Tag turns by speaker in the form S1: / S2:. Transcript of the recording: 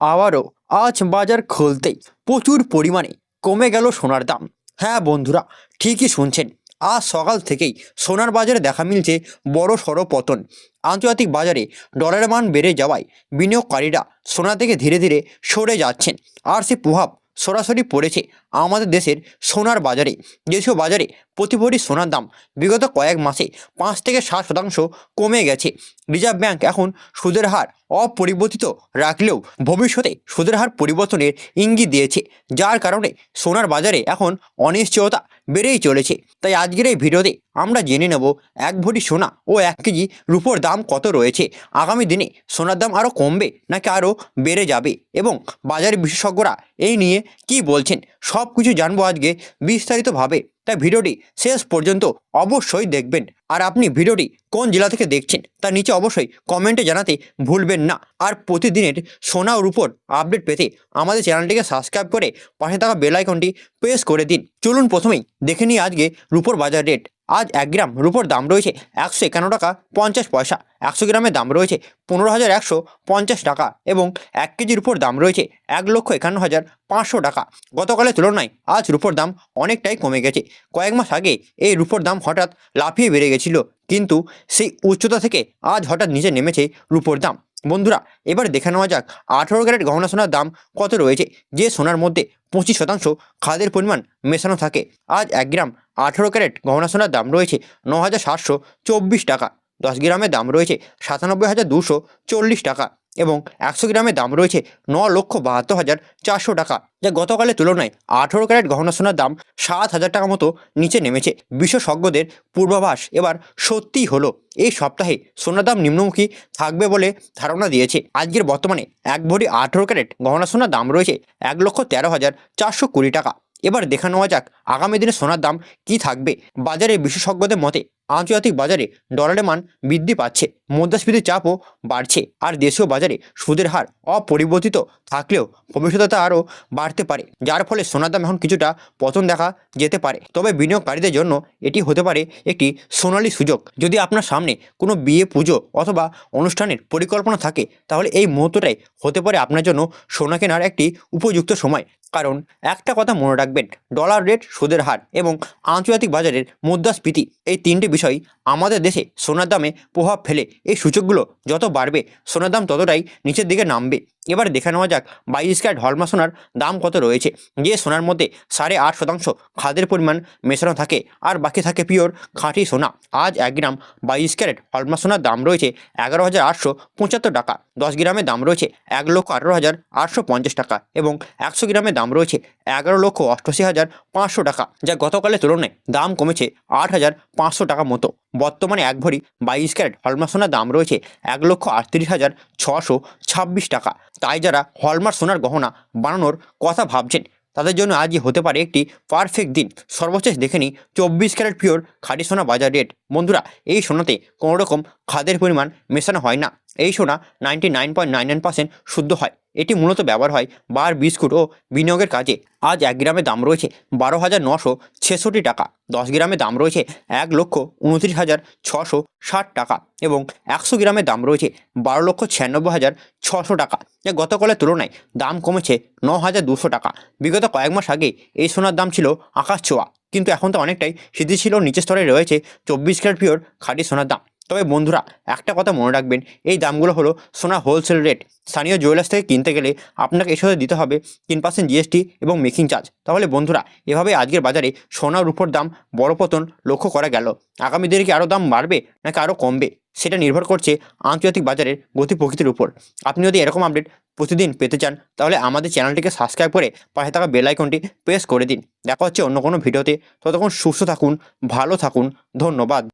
S1: আবারও আজ বাজার খুলতেই প্রচুর পরিমাণে কমে গেল সোনার দাম। হ্যাঁ বন্ধুরা, ঠিকই শুনছেন। আজ সকাল থেকেই সোনার বাজারে দেখা মিলছে বড় সড়ো পতন। আন্তর্জাতিক বাজারে ডলারের মান বেড়ে যাওয়ায় বিনিয়োগকারীরা সোনা থেকে ধীরে ধীরে সরে যাচ্ছেন। আর সে প্রভাব সরাসরি পড়েছে আমাদের দেশের সোনার বাজারে। দেশীয় বাজারে প্রতি ভরি সোনার দাম বিগত কয়েক মাসে পাঁচ থেকে সাত শতাংশ কমে গেছে। রিজার্ভ ব্যাংক এখন সুদের হার অপরিবর্তিত রাখলেও ভবিষ্যতে সুদের হার পরিবর্তনের ইঙ্গিত দিয়েছে, যার কারণে সোনার বাজারে এখন অনিশ্চয়তা বেড়েই চলেছে। তাই আজকের এই ভিডিওতে আমরা জেনে নেব এক ভরি সোনা ও এক কেজি রূপোর দাম কত রয়েছে। আগামী দিনে সোনার দাম আরও কমবে নাকি আরও বেড়ে যাবে এবং বাজারের বিশেষজ্ঞরা এই নিয়ে কি বলছেন সব কিছু জানব আজকে বিস্তারিতভাবে। তাই ভিডিওটি শেষ পর্যন্ত অবশ্যই দেখবেন। আর আপনি ভিডিওটি কোন জেলা থেকে দেখছেন তা নিচে অবশ্যই কমেন্টে জানাতে ভুলবেন না। আর প্রতিদিনের সোনা ও রূপোর আপডেট পেতে আমাদের চ্যানেলটিকে সাবস্ক্রাইব করে পাশে থাকা বেল আইকনটি প্রেস করে দিন। চলুন প্রথমেই দেখে নিই আজকে রূপোর বাজার রেট। আজ এক গ্রাম রূপোর দাম রয়েছে একশো একান্ন টাকা পঞ্চাশ পয়সা। একশো গ্রামের দাম রয়েছে পনেরো হাজার একশো পঞ্চাশ টাকা এবং এক কেজির উপর দাম রয়েছে এক লক্ষ একান্ন হাজার পাঁচশো টাকা। গতকালের তুলনায় আজ রূপোর দাম অনেকটাই কমে গেছে। কয়েক মাস আগে এই রূপোর দাম হঠাৎ লাফিয়ে বেড়ে গেছিল, কিন্তু সেই উচ্চতা থেকে আজ হঠাৎ নিচে নেমেছে রূপোর দাম। বন্ধুরা, এবার দেখে নেওয়া যাক আঠেরো ক্যারেট গহনা সোনার দাম কত রয়েছে। যে সোনার মধ্যে পঁচিশ শতাংশ খাদের পরিমাণ মেশানো থাকে, আজ এক গ্রাম আঠেরো ক্যারেট গহনা সোনার দাম রয়েছে ন হাজার সাতশো চব্বিশ টাকা। দশ গ্রামের দাম রয়েছে সাতানব্বই হাজার দুশো চল্লিশ টাকা। এবং একশো গ্রামের দাম রয়েছে ন লক্ষ বাহাত্তর হাজার চারশো টাকা, যা গতকালের তুলনায় আঠেরো ক্যারেট গহনা সোনার দাম সাত হাজার টাকা মতো নিচে নেমেছে। বিশেষজ্ঞদের পূর্বাভাস এবার সত্যিই হলো, এই সপ্তাহে সোনার দাম নিম্নমুখী থাকবে বলে ধারণা দিয়েছে। আজকের বর্তমানে এক ভরি আঠেরো ক্যারেট গহনা সোনার দাম রয়েছে এক লক্ষ তেরো হাজার চারশো কুড়ি টাকা। এবার দেখা নেওয়া যাক আগামী দিনে সোনার দাম কি থাকবে। বাজারে বিশেষজ্ঞদের মতে আন্তর্জাতিক বাজারে ডলারের মান বৃদ্ধি পাচ্ছে মুদ্রাস্ফীতির চাপও বাড়ছে আর দেশীয় বাজারে সুদের হার অপরিবর্তিত থাকলেও ভবিষ্যতে তা আরও বাড়তে পারে, যার ফলে সোনার দাম এখন কিছুটা পতন দেখা যেতে পারে। তবে বিনিয়োগকারীদের জন্য এটি হতে পারে একটি সোনালী সুযোগ। যদি আপনার সামনে কোনো বিয়ে, পুজো অথবা অনুষ্ঠানের পরিকল্পনা থাকে, তাহলে এই মুহূর্তটাই হতে পারে আপনার জন্য সোনা কেনার একটি উপযুক্ত সময়। কারণ একটা কথা মনে রাখবেন, ডলার রেট সুদের হার এবং আন্তর্জাতিক বাজারের মুদ্রাস্ফীতি এই তিনটি বিষয় আমাদের দেশে সোনার দামে প্রভাব ফেলে। এই সূচকগুলো যত বাড়বে, সোনার দাম ততটাই নিচের দিকে নামবে। এবার দেখে নেওয়া যাক, বাইশ ক্যারেট হলমা সোনার দাম কত রয়েছে। যে সোনার মধ্যে সাড়ে আট শতাংশ খাদের পরিমাণ মেশানো থাকে আর বাকি থাকে পিওর খাঁটি সোনা। আজ এক গ্রাম বাইশ ক্যারেট হলমা সোনার দাম রয়েছে এগারো হাজার আটশো পঁচাত্তর টাকা। দশ গ্রামের দাম রয়েছে এক লক্ষ আঠারো হাজার আটশো পঞ্চাশ টাকা এবং একশো গ্রামের দাম রয়েছে এগারো লক্ষ অষ্টআশি হাজার পাঁচশো টাকা, যা গতকালের তুলনায় দাম কমেছে আট হাজার পাঁচশো টাকা মতো। বর্তমানে এক ভরি বাইশ ক্যারেট হলমার্ক সোনার দাম রয়েছে এক লক্ষ আটত্রিশ হাজার ছশো ছাব্বিশ টাকা। তাই যারা হলমার্ক সোনার গহনা বানানোর কথা ভাবছেন, তাদের জন্য আজই হতে পারে একটি পারফেক্ট দিন। সর্বশেষ দেখে নিই, চব্বিশ ক্যারেট পিওর খাঁটি সোনা বাজার রেট। বন্ধুরা, এই সোনাতে কোনো রকম খাদের পরিমাণ মেশানো হয় না। এই সোনা ninety nine point nine nine percent শুদ্ধ হয়। এটি মূলত ব্যবহার হয় বার, বিস্কুট ও বিনিয়োগের কাজে। আজ এক গ্রামের দাম রয়েছে বারো হাজার নশো ছেষট্টি টাকা, দশ গ্রামের দাম রয়েছে এক লক্ষ উনত্রিশ হাজার ছশো ষাট টাকা এবং একশো গ্রামের দাম রয়েছে বারো লক্ষ ছিয়ানব্বই হাজার ছশো টাকা। যা গতকালের তুলনায় দাম কমেছে ন হাজার দুশো টাকা। বিগত কয়েক মাস আগে এই সোনার দাম ছিল আকাশ ছোঁয়া, কিন্তু এখন তো অনেকটাই স্থিতিশীল নিচের স্তরে রয়েছে চব্বিশ ক্যারেট পিওর খাঁটি সোনার দাম। তবে বন্ধুরা, একটা কথা মনে রাখবেন, এই দামগুলো হলো সোনা হোলসেল রেট স্থানীয় জুয়েলার্স থেকে কিনতে গেলে আপনাকে এর দিতে হবে তিন পার্সেন্ট জিএসটি এবং মেকিং চার্জ তাহলে বন্ধুরা, এভাবে আজকের বাজারে সোনার উপর দাম বড় পতন লক্ষ্য করা গেল। আগামী দিনে কি আরও দাম বাড়বে নাকি আরও কমবে? সেটা নির্ভর করছে আন্তর্জাতিক বাজারের গতি প্রকৃতির উপর। আপনি যদি এরকম আপডেট প্রতিদিন পেতে চান, তাহলে আমাদের চ্যানেলটিকে সাবস্ক্রাইব করে পাশে থাকা বেল আইকনটি প্রেস করে দিন। দেখা হচ্ছে অন্য কোনো ভিডিওতে ততক্ষণ সুস্থ থাকুন, ভালো থাকুন। ধন্যবাদ।